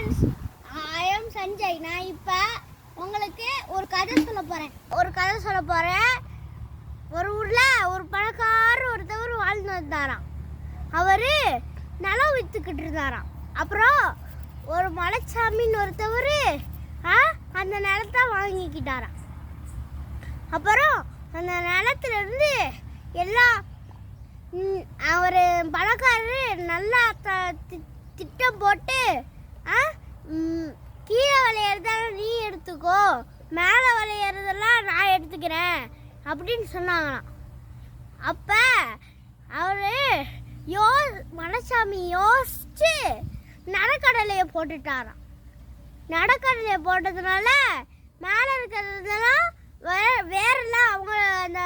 Friends I Sanjay நான் இப்போ உங்களுக்கு ஒரு கதை சொல்ல போகிறேன் ஒரு கதை சொல்ல போகிறேன் ஒரு ஊரில் ஒரு பணக்காரர் ஒருத்தவர் வாழ்ந்து வந்தாராம். அவர் நிலம் விற்றுக்கிட்டு இருந்தாராம். அப்புறம் ஒரு மலைச்சாமின்னு ஒருத்தவர் ஆ அந்த நிலத்தை வாங்கிக்கிட்டாராம். அப்புறம் அந்த நிலத்துலேருந்து எல்லா அவர் பழக்காரர் நல்லா த- தி- திட்டம் போட்டு ஆ? கீழே விளையிறதெல்லாம் நீ எடுத்துக்கோ. மேலே விளையிறதெல்லாம் நான் எடுத்துக்கிறேன் அப்படின்னு சொன்னாங்களாம். அப்போ அவர் யோ மனசாமி யோசிச்சு நடக்கடலையை போட்டுட்டாராம். நடக்கடலையை போட்டதுனால மேலே இருக்கிறதெல்லாம் வே வேறெல்லாம் அவங்க அந்த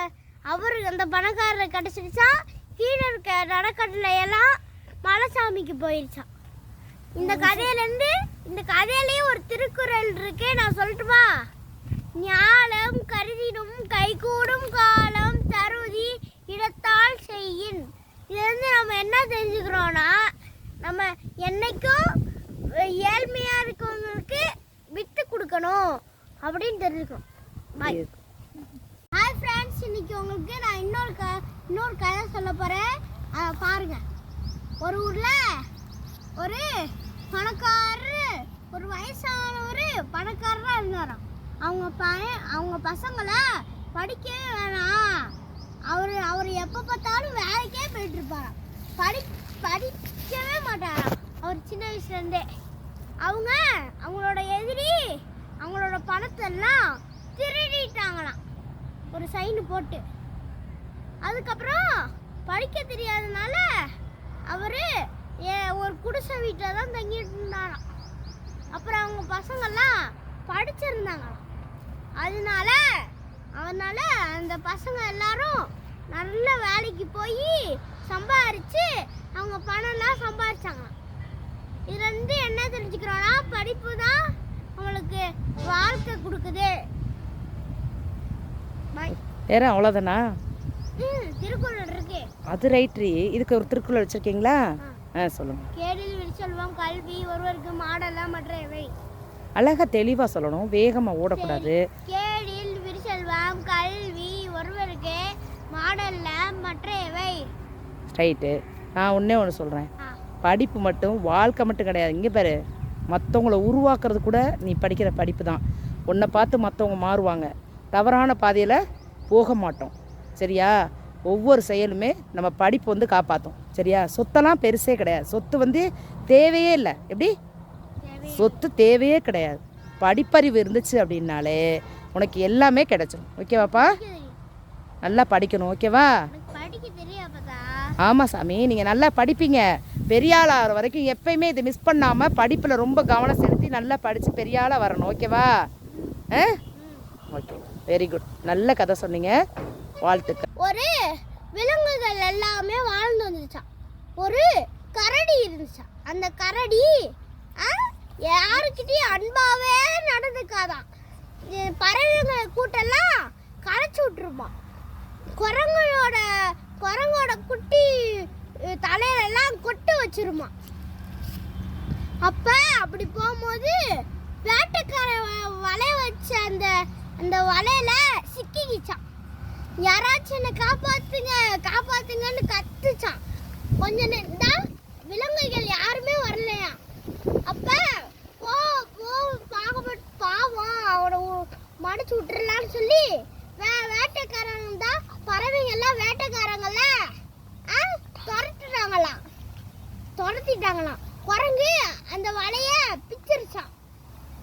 அவரு அந்த பணக்காரர் கிடச்சிருச்சா கீழே இருக்க நடக்கடலையெல்லாம் மலைசாமிக்கு போயிடுச்சான் இந்த கதையிலேருந்து இந்த கதையிலேயே ஒரு திருக்குறள் இருக்கு நான் சொல்லட்டுமா? ஞாலம் கருதினும் கைகூடும் காலம் தருதி இடத்தால் செய்யின். இதுலேருந்து நம்ம என்ன தெரிஞ்சுக்கிறோன்னா நம்ம என்னைக்கும் ஏழ்மையாக இருக்கவங்களுக்கு விட்டு கொடுக்கணும் அப்படின்னு தெரிஞ்சுக்கிறோம். பாய் ஹாய் ஃப்ரெண்ட்ஸ் இன்னைக்கு உங்களுக்கு நான் இன்னொரு க இன்னொரு கதை சொல்ல போகிறேன் அதை பாருங்க. ஒரு ஊரில் ஒரு பணக்காரரு ஒரு வயசானவர் பணக்காரராக இருந்தாராம். அவங்க பையன் அவங்க பசங்களை படிக்கவே வேணாம். அவர் அவர் எப்போ பார்த்தாலும் வேலைக்கே போயிட்டுருப்பாராம். படி படிக்கவே மாட்டாராம். அவர் சின்ன வயசுலேருந்தே அவங்க அவங்களோட எதிரி அவங்களோட பணத்தெல்லாம் திருடிட்டாங்களாம். ஒரு சைனு போட்டு. அதுக்கப்புறம் படிக்க தெரியாதனால அவர் ஒரு குடிசை வீட்டில் தான் தங்கிட்டு இருந்தாராம் அப்புறம் அவங்க பசங்கள்லாம் படிச்சிருந்தாங்களாம் அதனால அதனால அந்த பசங்க எல்லாரும் நல்ல வேலைக்கு போய் சம்பாரிச்சு அவங்க பணம்லாம் சம்பாரிச்சாங்களாம் இதுல இருந்து என்ன தெரிஞ்சுக்கிறோம்னா படிப்பு தான் அவங்களுக்கு வாழ்க்கை கொடுக்குது. வேற அவ்வளோதானா ம் திருக்குறள் இருக்கு. அது ரைட்ரி. இதுக்கு ஒரு திருக்குறள் வச்சுருக்கீங்களா? ஆ சொல்லுங்கள் கேடில் விழிச்செல்வம் கல்வி ஒருவருக்கு மாடலாம் மற்றவை. அழகாக தெளிவாக சொல்லணும் வேகமாக ஓடக்கூடாது. கேடில் விரிசெல்வம் கல்வி ஒருவருக்கு மாடல்ல மற்றவை. ரைட்டு நான் ஒன்றே ஒன்று சொல்கிறேன் படிப்பு மட்டும் வாழ்க்கை மட்டும் கிடையாது. இங்கே பாரு மற்றவங்கள உருவாக்குறது கூட நீ படிக்கிற படிப்பு தான். உன்னை பார்த்து மற்றவங்க மாறுவாங்க. தவறான பாதையில் போக மாட்டோம். சரியா? ஒவ்வொரு செயலுமே நம்ம படிப்பு வந்து காப்பாற்றும் சரியா? சொத்தெல்லாம் பெருசே கிடையாது. சொத்து வந்து தேவையே இல்லை. எப்படி? சொத்து தேவையே கிடையாது. படிப்பறிவு இருந்துச்சு அப்படின்னாலே உனக்கு எல்லாமே கிடைச்சிடும் ஓகேவாப்பா நல்லா படிக்கணும். ஓகேவா படிக்க ஆமாம் சாமி. நீங்கள் நல்லா படிப்பீங்க. பெரியாள் ஆகிற வரைக்கும் எப்பயுமே இதை மிஸ் பண்ணாமல் படிப்பில் ரொம்ப கவனம் செலுத்தி நல்லா படித்து பெரியாளாக வரணும். ஓகேவா ஆ? ஓகே வெரி குட் நல்ல கதை சொன்னீங்க. வாழ்த்துக்கள். எல்லாமே வாழ்ந்து வந்துச்சா ஒரு கரடி இருந்துச்சான் அந்த கரடி ஆ, அன்பாவே நடந்துக்காதான் இது கூட்டெல்லாம் களைச்சி விட்டுருப்பான் குரங்களோட குரங்கோட குட்டி தலையிலெல்லாம் கொட்டு வச்சிருமா. அப்ப அப்படி போகும்போது வேட்டைக்கார வலை வச்ச அந்த அந்த வலையில சிக்கிக்கிச்சான். யாராச்சும் என்னை காப்பாத்துங்க காப்பாத்துங்கன்னு கத்துச்சான். கொஞ்ச நேரம் விலங்குகள் யாருமே வரலையா? அப்ப போ போ பாகப்பட்டு பாவம் அவனை மடிச்சு விட்டுறலான்னு சொல்லி வே வேட்டைக்காரங்க தான் பறவைங்க எல்லாம் வேட்டைக்காரங்கள ஆ துரத்துட்டாங்களாம் துரத்திட்டாங்களாம். குரங்கு அந்த வலைய பிச்சிருச்சான்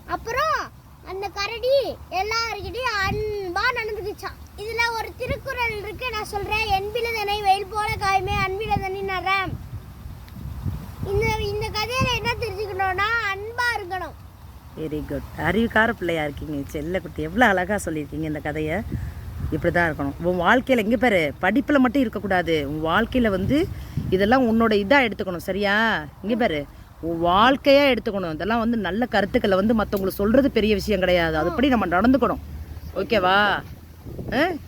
அப்புறம் அந்த கரடி எல்லா இதுல ஒரு திருக்குறள் இருக்கு. நான் சொல்றேன். என்பிலதனை வெயில் போல காயுமே அன்பிலதனி நரம் இந்த இந்த கதையில என்ன தெரிஞ்சுக்கணும்னா அன்பா இருக்கணும். வெரி குட் அறிவுக்கார பிள்ளையா இருக்கீங்க. செல்லக்குட்டி எவ்வளோ அழகாக சொல்லியிருக்கீங்க இந்த கதையை. இப்படி தான் இருக்கணும். உன் வாழ்க்கையில் எங்கே பேர் படிப்பில் மட்டும் இருக்கக்கூடாது. உன் வாழ்க்கையில் வந்து இதெல்லாம் உன்னோட இதாக எடுத்துக்கணும் சரியா? இங்கே பேர் உன் வாழ்க்கையாக எடுத்துக்கணும். இதெல்லாம் வந்து நல்ல கருத்துக்களை வந்து மற்றவங்களுக்கு சொல்கிறது பெரிய விஷயம் கிடையாது. அதுபடி நம்ம நடந்துக்கணும். ஓகேவா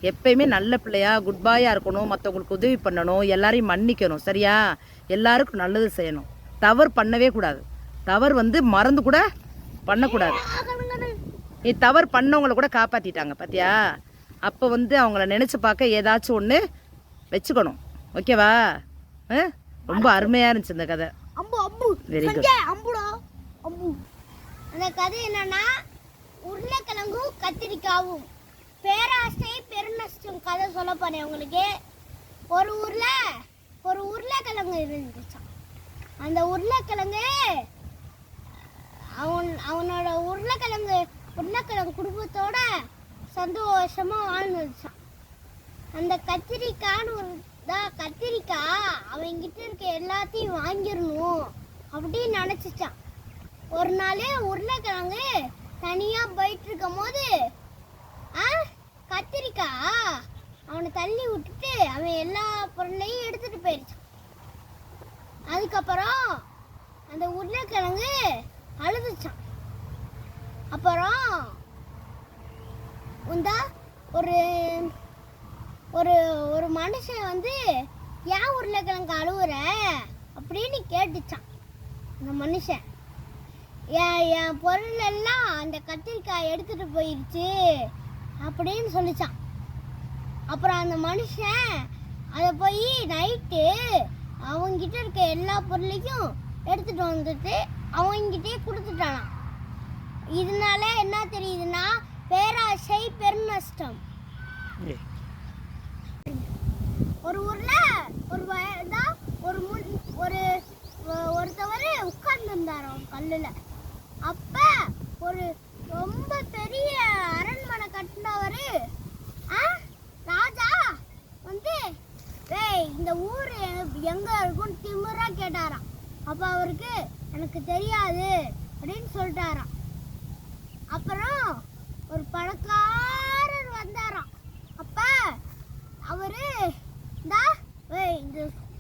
எப்பயுமே நல்ல பிள்ளையா குட் பாயாக இருக்கணும் மற்றவங்களுக்கு உதவி பண்ணணும் எல்லாரையும் மன்னிக்கணும் சரியா? எல்லாருக்கும் நல்லது செய்யணும். தவறு பண்ணவே கூடாது. தவறு வந்து மறந்து கூட பண்ணக்கூடாது. நீ தவறு பண்ணவங்கள கூட காப்பாற்றிட்டாங்க பார்த்தியா அப்போ வந்து அவங்கள நினச்சி பார்க்க ஏதாச்சும் ஒன்று வச்சுக்கணும். ஓகேவா? ரொம்ப அருமையாக இருந்துச்சு இந்த கதை. அம்புடா. அம்பு. அந்த கதை என்னன்னா உருளைக்கிழங்கும் கத்திரிக்காவும். பேராசை பெருநஷ்டம் கதை சொல்ல போறேன் உங்களுக்கு. ஒரு ஊர்ல ஒரு உருளைக்கிழங்கு இருந்துச்சான் அந்த உருளைக்கிழங்கு அவன் அவனோட உருளைக்கிழங்கு உருளைக்கிழங்கு குடும்பத்தோட சந்தோஷமா வாழ்ந்துச்சான் அந்த கத்திரிக்கான்னு ஒரு தான் கத்திரிக்காய் அவன்கிட்ட இருக்க எல்லாத்தையும் வாங்கிடணும் அப்படின்னு நினச்சிச்சான். ஒரு நாள் உருளைக்கிழங்கு தனியாக போயிட்டு இருக்கும் போது கத்திரிக்காய். அவனை தள்ளி விட்டுட்டு அவன் எல்லா பொருளையும் எடுத்துட்டு போயிடுச்சான். அதுக்கப்புறம் அந்த உருளைக்கிழங்கு அழுதுச்சான். அப்புறம் உந்தா ஒரு ஒரு ஒரு மனுஷன் வந்து ஏன் உருளைக்கிழங்கு அழுவுற? அப்படின்னு கேட்டுச்சான் அந்த மனுஷன். என் என் பொருள் எல்லாம் அந்த கத்திரிக்காய் எடுத்துட்டு போயிடுச்சு அப்படின்னு சொல்லிச்சான். அப்புறம் அந்த மனுஷன் அதை போய் நைட்டு அவங்கிட்ட இருக்க எல்லா பொருளையும் எடுத்துட்டு வந்துட்டு அவங்கிட்டே கொடுத்துட்டானாம். இதனால என்ன தெரியுதுன்னா பேராசை பெருநஷ்டம். ஒரு ஊர்ல ஒரு வயதா ஒரு முன் ஒரு ஒருத்தவர் உட்கார்ந்து இருந்தாராம் கல்லுல அப்ப ஒரு ரொம்ப பெரிய அரண்மனை கட்டினவரு ஆ, ராஜா வந்து டேய் இந்த ஊர் எ- எங்க இருக்குன்னு திமிரா கேட்டாராம் அப்ப அவருக்கு எனக்கு தெரியாது அப்படின்னு சொல்லிட்டாராம். அப்புறம் ஒரு பணக்காரர் வந்தாராம். அப்ப அவரு இந்த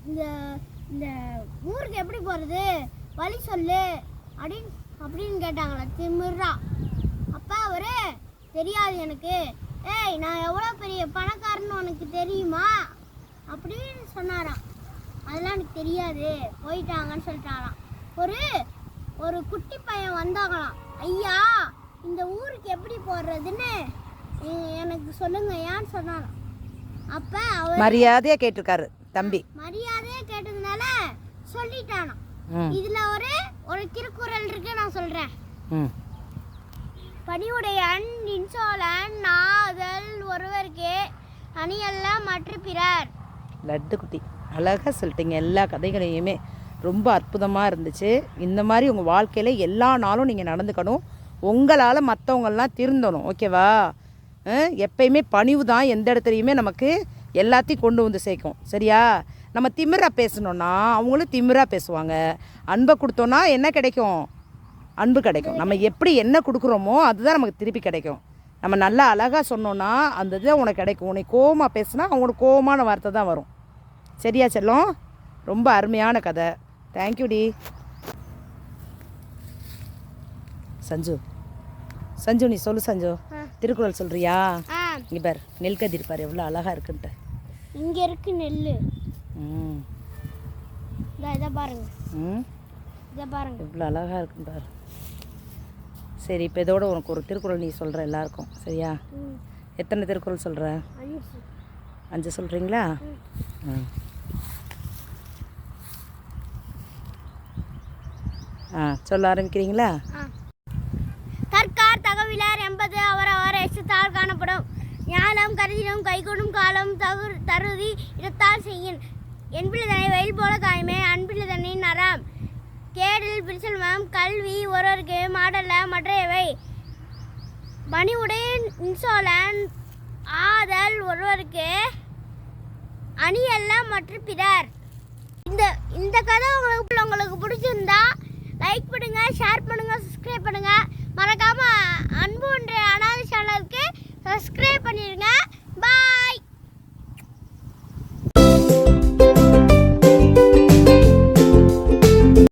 இந்த இந்த ஊருக்கு எப்படி போறது? வழி சொல்லு. அப்படின்னு அப்படின்னு கேட்டாங்களா திமிர்றா அப்பா அவரு தெரியாது எனக்கு. ஏய் நான் எவ்வளோ பெரிய பணக்காரன்னு உனக்கு தெரியுமா? அப்படின்னு சொன்னாராம். அதெல்லாம் எனக்கு தெரியாது. போயிட்டாங்கன்னு சொல்லிட்டாராம். ஒரு ஒரு குட்டி பையன் வந்தாங்களாம் ஐயா இந்த ஊருக்கு எப்படி போடுறதுன்னு எனக்கு சொல்லுங்க ஏன்னு சொன்னாராம். அப்ப அவர் மரியாதையாக கேட்டிருக்காரு தம்பி. மரியாதையா கேட்டதுனால சொல்லிட்டானாம். இதுல ஒரு ஒரு திருக்குறள் இருக்கு நான் சொல்றேன். ம். பணிவுடையன் இன்சோலன் நாதல் ஒருவருக்கே அணியெல்லாம் மற்ற பிறர். லட்டு குட்டி அழகாக சொல்லிட்டீங்க எல்லா கதைகளையுமே. ரொம்ப அற்புதமாக இருந்துச்சு. இந்த மாதிரி உங்கள் வாழ்க்கையில் எல்லா நாளும் நீங்கள் நடந்துக்கணும். உங்களால் மற்றவங்களாம் திருந்தணும். ஓகேவா எப்பயுமே பணிவு தான் எந்த இடத்துலையுமே நமக்கு எல்லாத்தையும் கொண்டு வந்து சேர்க்கும். சரியா? நம்ம திமிராக பேசணுன்னா அவங்களும் திமிராக பேசுவாங்க. அன்பை கொடுத்தோன்னா என்ன கிடைக்கும்? அன்பு கிடைக்கும். நம்ம எப்படி என்ன கொடுக்குறோமோ அதுதான் நமக்கு திருப்பி கிடைக்கும். நம்ம நல்லா அழகாக சொன்னோன்னா அந்த இதுதான் உனக்கு கிடைக்கும். உனக்கு கோவமாக பேசுனா அவங்களுக்கு கோவமான வார்த்தை தான் வரும். சரியா செல்லும்? ரொம்ப அருமையான கதை. Thank you D Sanju. சஞ்சு நீ சொல்லு சஞ்சு. திருக்குறள் சொல்றியா? இங்கே பார் நெல்கதிர் பார் எவ்வளோ அழகாக இருக்குன்ட்டு. இங்க இருக்கு நெல்லு. ம். இதோ பாருங்க. ம். இதை பாருங்க. எவ்வளோ அழகாக இருக்குன்னு பாரு. சரி இப்போ இதோட உனக்கு ஒரு திருக்குறள் நீ சொல்கிற எல்லாருக்கும் சரியா? எத்தனை திருக்குறள் சொல்கிற அஞ்சு. அஞ்சு சொல்கிறீங்களா ம். சொல்ல ஆரம்பிக்கிறீங்களா? ஆ. தற்கார் தகவிலார் என்பது அவர் எச்சத்தால் காணப்படும். ஞானம் கருதினும் கைகொடும் காலம் தகு தருதி இடத்தால் செய்யின். என்பிலதனை வெயில் போல காயமே அன்பிலதனை நரம். கேடில் பிரிசல்மம் கல்வி ஒருவருக்கு மாடல்ல மற்றையவை. பணிவுடைய இன்சோலன் ஆதல் ஒருவருக்கு அணியல்ல மற்றும் பிறர். இந்த இந்த கதை உங்களுக்கு உங்களுக்கு பிடிச்சிருந்தா லைக் பண்ணுங்க ஷேர் பண்ணுங்க சப்ஸ்கிரைப் பண்ணுங்க. மறக்காம அன்பு ஒன்று அனாத சேனலுக்கு சப்ஸ்கிரைப் பண்ணிடுங்க. பாய்